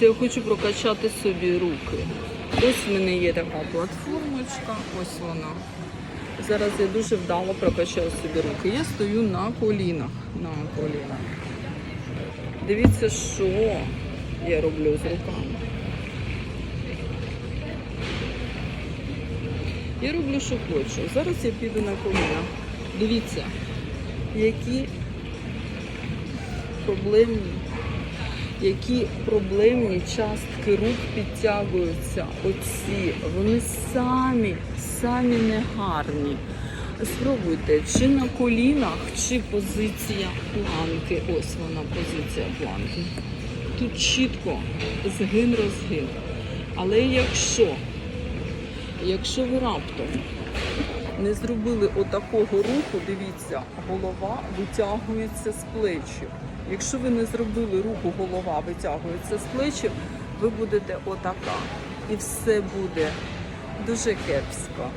Я хочу прокачати собі руки. Ось в мене є така платформочка, ось вона. Зараз я дуже вдало прокачаю собі руки. Я стою на колінах. На колінах. Дивіться, що я роблю з руками. Я роблю, що хочу. Зараз я піду на коліна. Дивіться, які проблемні, які проблемні частки рук підтягуються. Оці, вони самі, самі негарні. Спробуйте, чи на колінах, чи позиція планки. Ось вона позиція планки. Тут чітко згин-розгин. Але якщо Якщо ви раптом не зробили отакого руху, дивіться, голова витягується з плечі. Якщо ви не зробили руху, голова витягується з плечі, ви будете отака. І все буде дуже кепсько.